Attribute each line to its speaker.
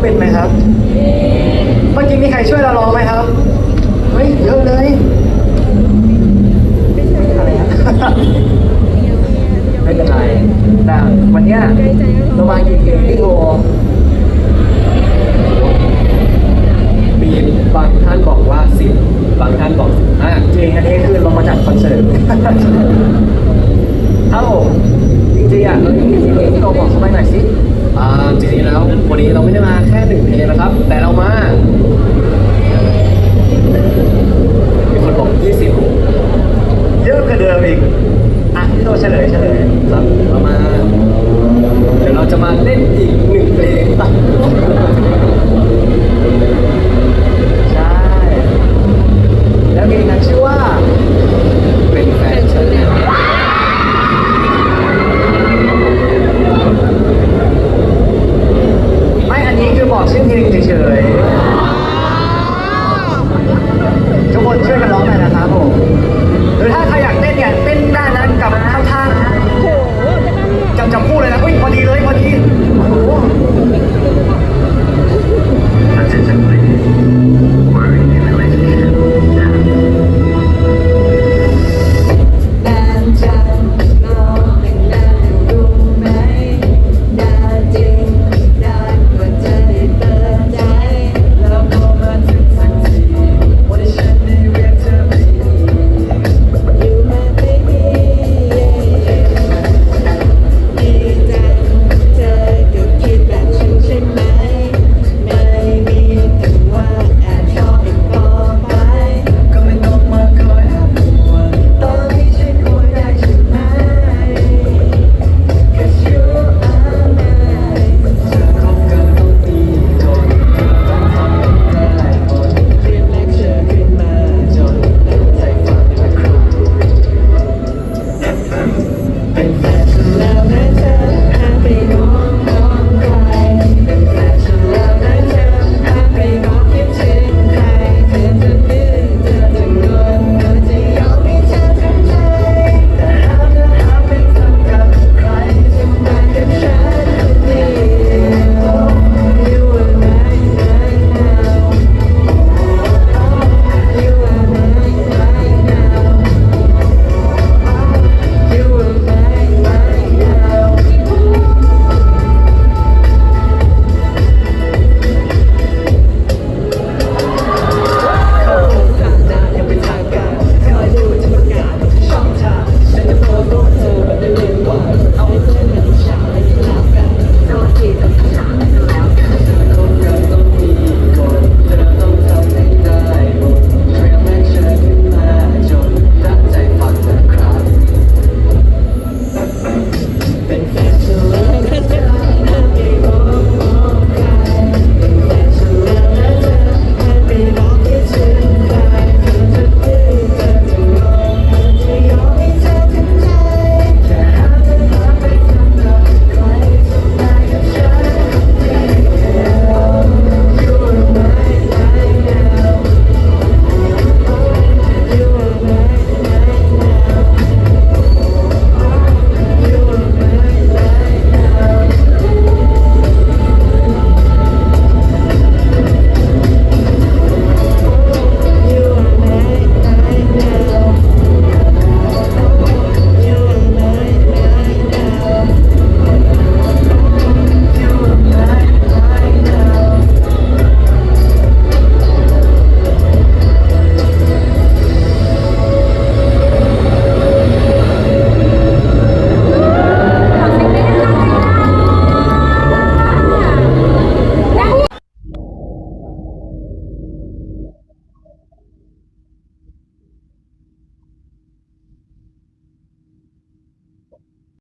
Speaker 1: เป็นไหมครับ เมื่อกี้มีใครช่วยเราร้องไหมครับ เฮ้ยเยอะเลยอะไรนะไม่เป็นไรแต่วันเนี้ยระวังกินก่งที่โก
Speaker 2: สีนะครัวันนี้เราไม่ได้มาแค่หนึ่งเพลงนะครับ แต่เรามามีคนบอกยี่สิบ
Speaker 1: เยอะกว่าเดิมอีกอะพี่โตเฉลยเฉลย
Speaker 2: ครับเรามาเดี๋ยวเราจะมาเล่นอีกหนึ่ง